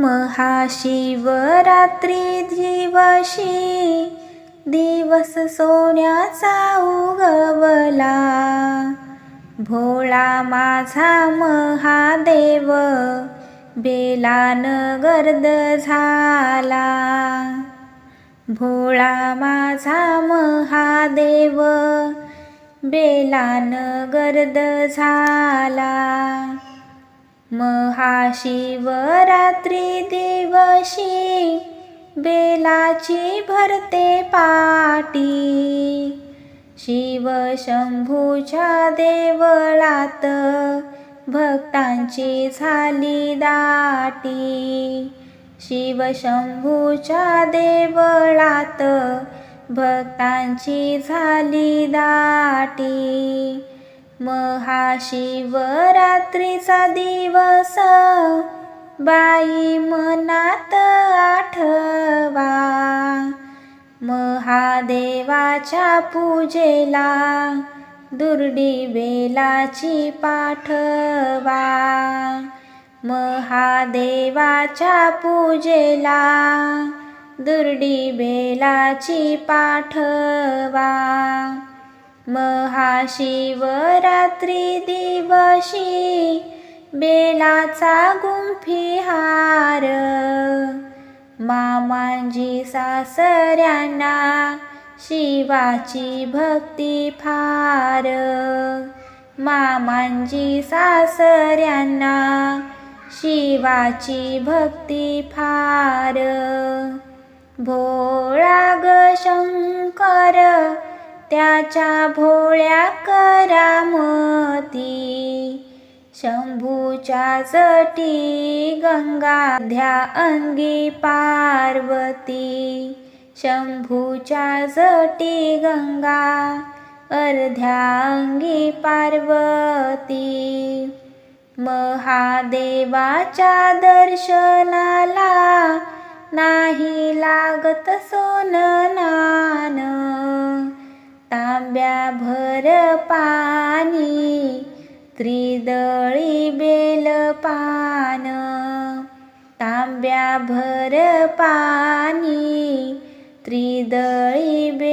महाशिवरात्री दिवशी दिवस सोन्याचा उगवला. भोळा माझा महादेव बेलान गर्द झाला. भोळा माझा महादेव बेलान गर्द झाला. महाशिवरात्री दिवशी बेलाची भरते पाटी. शिवशंभूच्या देवळात भक्तांची झाली दाटी. शिवशंभूच्या देवळात भक्तांची झाली दाटी. महाशिवरात्रीचा दिवस. बाई मनात आठवा. महादेवाच्या पूजेला दुर्डी बेलाची पाठवा. महादेवाच्या पूजेला दुर्डी बेलाची पाठवा. महाशिवरात्री दिवशी बेलाचा गुंफी हार मामांजी सासऱ्यांना शिवाची भक्ती फार. मामांजी सासऱ्यांना शिवाची भक्ती फार. भोळा ग शंकर त्याच्या भोळ्या करामती. शंभूच्या जटी गंगा ध्या अंगी पार्वती. शंभूच्या जटी गंगा अर्ध्या अंगी पार्वती. महादेवाच्या दर्शनाला नाही लागत सोन नान तांब्या भर पाणी त्रिदळी बेल पान. तांब्या भर पाणी त्रिदळी बेल